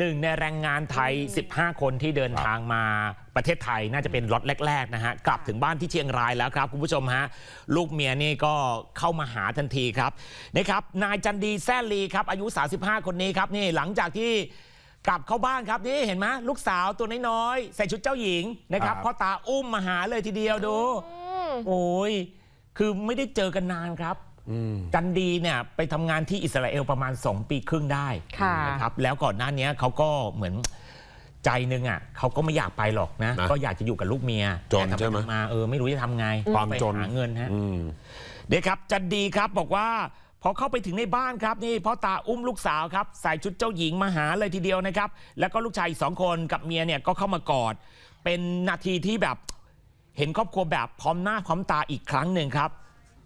หนึ่งในแรงงานไทย 15 คนที่เดินทางมาประเทศไทยน่าจะเป็นล็อตแรกๆนะฮะกลับถึงบ้านที่เชียงรายแล้วครับ คุณผู้ชมฮะลูกเมียนี่ก็เข้ามาหาทันทีครับนะครับนายจันดีแซ่ลีครับอายุ 35 คนนี้ครับนี่หลังจากที่กลับเข้าบ้านครับนี่เห็นไหมลูกสาวตัวน้อยๆใส่ชุดเจ้าหญิงนะครับครับพ่อตาอุ้มมาหาเลยทีเดียวดู โอ้ยคือไม่ได้เจอกันนานครับ อืมจันดีเนี่ยไปทำงานที่อิสราเอลประมาณ 2 ปีครึ่งได้ค่ะนะครับแล้วก่อนหน้านี้เขาก็เหมือนใจหนึงอะเขาก็ไม่อยากไปหรอกนะ นะก็อยากจะอยู่กับลูกเมียจนแต่ทำปใช่ไหมมาเออไม่รู้จะทำไงความไปจน หาเงินฮะ อืม เด็กครับจันดีครับบอกว่าพอเข้าไปถึงในบ้านครับนี่พ่อตาอุ้มลูกสาวครับใส่ชุดเจ้าหญิงมาหาเลยทีเดียวนะครับ แล้วก็ลูกชายอีกสองคนกับเมียเนี่ยก็เข้ามากอด เป็นนาทีที่แบบ เห็นครอบครัวแบบพร้อมหน้าพร้อมตาอีกครั้งหนึ่งครับ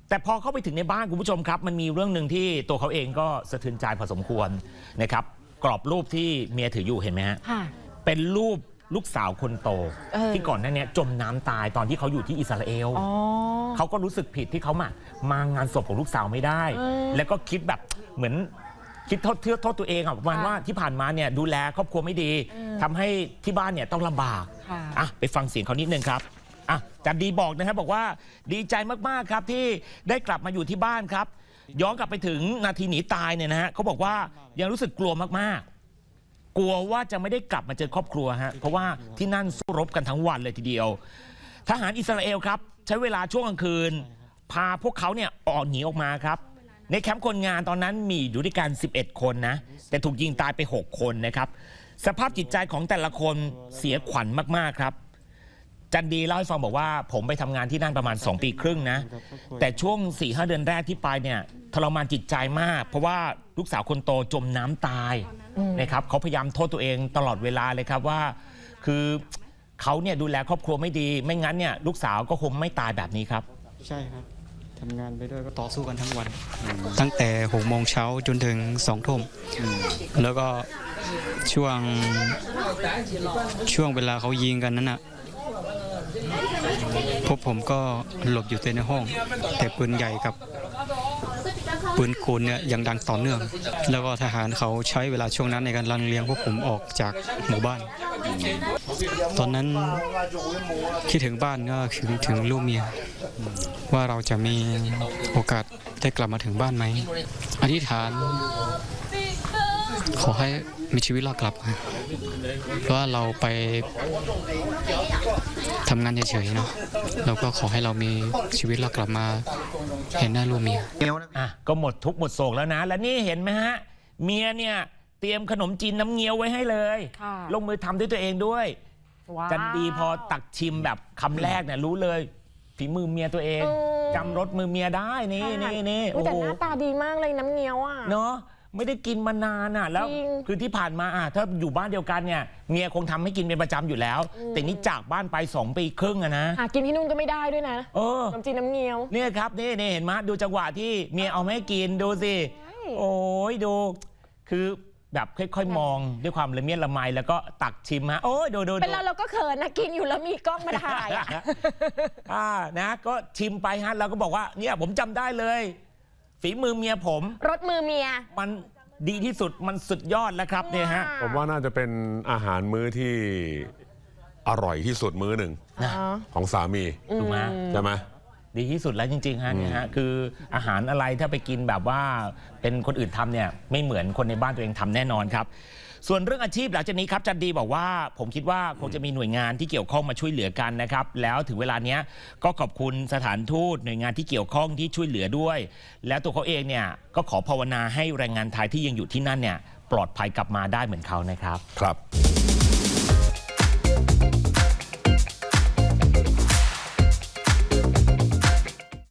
แต่พอเข้าไปถึงในบ้านคุณผู้ชมครับ มันมีเรื่องหนึ่งที่ตัวเขาเองก็สะเทือนใจพอสมควรนะครับ กรอบรูปที่เมียถืออยู่เห็นไหมฮะค่ะ เป็นรูปลูกสาวคนโต เออ ที่ก่อนหน้านี้จมน้ำตายตอนที่เขาอยู่ที่อิสราเอล อ๋อ เขาก็รู้สึกผิดที่เขามามางานศพของลูกสาวไม่ได้ อืมแล้วก็คิดแบบเหมือนคิดโทษเทือโทษตัวเองอะประมาณค่ะว่าที่ผ่านมาเนี่ยดูแลครอบครัวไม่ดีอืมทำให้ที่บ้านเนี่ยต้องลำบากค่ะ อะไปฟังเสียงเขานิดนึงครับ อะจันดีบอกนะครับบอกว่าดีใจมากๆครับที่ได้กลับมาอยู่ที่บ้านครับ ย้อนกลับไปถึงนาทีหนีตายเนี่ยนะฮะเขาบอกว่ายังรู้สึกกลัวมากๆ กลัวว่าจะไม่ได้กลับมาเจอครอบครัวฮะเพราะว่าที่นั่นสู้รบกันทั้งวันเลยทีเดียว ทหารอิสราเอลครับใช้เวลาช่วงกลางคืน พาพวกเขาเนี่ยออกหนีออกมาครับในแคมป์คนงานตอนนั้นมีอยู่ด้วยกัน 11 คนนะ แต่ถูกยิงตายไป 6 คนนะครับ สภาพจิตใจของแต่ละคนเสียขวัญมาก ๆ ครับ จันดีเล่าให้ฟังบอกว่าผมไปทำงานที่นั่นประมาณ 2 ปีครึ่งนะ แต่ช่วง4ีหเดือนแรกที่ไปเนี่ยทรมานจิตใจมาก เพราะว่าลูกสาวคนโตจมน้ำตายนะครับเขาพยายามโทษตัวเองตลอดเวลาเลยครับว่า คือเขาเนี่ยดูแลครอบครัวไม่ดี ไม่งั้นเนี่ยลูกสาวก็คงไม่ตายแบบนี้ครับ ใช่ครับทำงานไปด้วยก็ต่อสู้กันทั้งวัน ตั้งแต่หกโมงเช้าจนถึงสองทุ่มแล้วก็ช่วงช่วงเวลาเขายิงกันนั้นน่ะ พวกผมก็หลบอยู่แต่ในห้อง แต่ปืนใหญ่กับปืนกลเนี่ยยังดังต่อเนื่อง แล้วก็ทหารเขาใช้เวลาช่วงนั้นในการลังเลียงพวกผมออกจากหมู่บ้าน ตอนนั้นคิดถึงบ้านก็คิดถึงลูกเมีย ว่าเราจะมีโอกาสได้กลับมาถึงบ้านไหมอธิษฐาน ขอให้มีชีวิตรอดกลับมาเพราะว่าเราไปทำงานเฉยๆเนาะเราก็ขอให้เรามีชีวิตรอดกลับมา เห็นหน้าลูกเมียอะก็หมดทุกข์หมดโศกแล้วนะ และนี่เห็นไหมฮะ เมียเนี่ยเตรียมขนมจีนน้ำเงี้ยวไว้ให้เลยค่ะลงมือทำด้วยตัวเองด้วยว้าวจันดีพอตักชิมแบบคำแรกเนี่ยรู้เลยฝีมือเมียตัวเองอืมจำรสมือเมียได้นี่ค่ะนี่นี่อุ๊โอ้ยแต่โหหน้าตาดีมากเลยน้ำเงี้ยวอะเนาะ ไม่ได้กินมานานอะแล้ว จริงคือที่ผ่านมาอะถ้าอยู่บ้านเดียวกันเนี่ยเมียคงทำให้กินเป็นประจำอยู่แล้วแต่นี่จากบ้านไปสองปีครึ่งอะนะ หากินที่นู่นก็ไม่ได้ด้วยนะเออน้ำจีนน้ำเงี้ยว เนี่ยครับนี่นี่เห็นไหมดูจังหวะที่เมียเอาไม่ให้กินดูสิ โอ้ยดู คือแบบค่อยๆ มองด้วยความละเมียดละไมแล้วก็ตักชิมฮะโอ้ยดูดูเป็นดู เราเราก็เขินนะกินอยู่แล้วมีกล้องมาถ่ายอะ อ่านะก็ชิมไปฮะเราก็บอกว่าเนี่ยผมจำได้เลย ฝีมือเมียผม รถมือเมีย มันดีที่สุดมันสุดยอดแล้วครับเนี่ยฮะ ผมว่าน่าจะเป็นอาหารมื้อที่อร่อยที่สุดมื้อหนึ่ง นะ ของสามีถูกไหมใช่ไหม ดีที่สุดแล้วจริงๆฮะเนี่ยฮะคืออาหารอะไรถ้าไปกินแบบว่าเป็นคนอื่นทำเนี่ยไม่เหมือนคนในบ้านตัวเองทำแน่นอนครับ ส่วนเรื่องอาชีพหลังจากนี้ครับจันดีบอกว่า ผมคิดว่าคงจะมีหน่วยงานที่เกี่ยวข้องมาช่วยเหลือกันนะครับ แล้วถึงเวลาเนี้ยก็ขอบคุณสถานทูตหน่วยงานที่เกี่ยวข้องที่ช่วยเหลือด้วย แล้วตัวเขาเองเนี่ยก็ขอภาวนาให้แรงงานไทยที่ยังอยู่ที่นั่นเนี่ยปลอดภัยกลับมาได้เหมือนเขานะครับ ครับ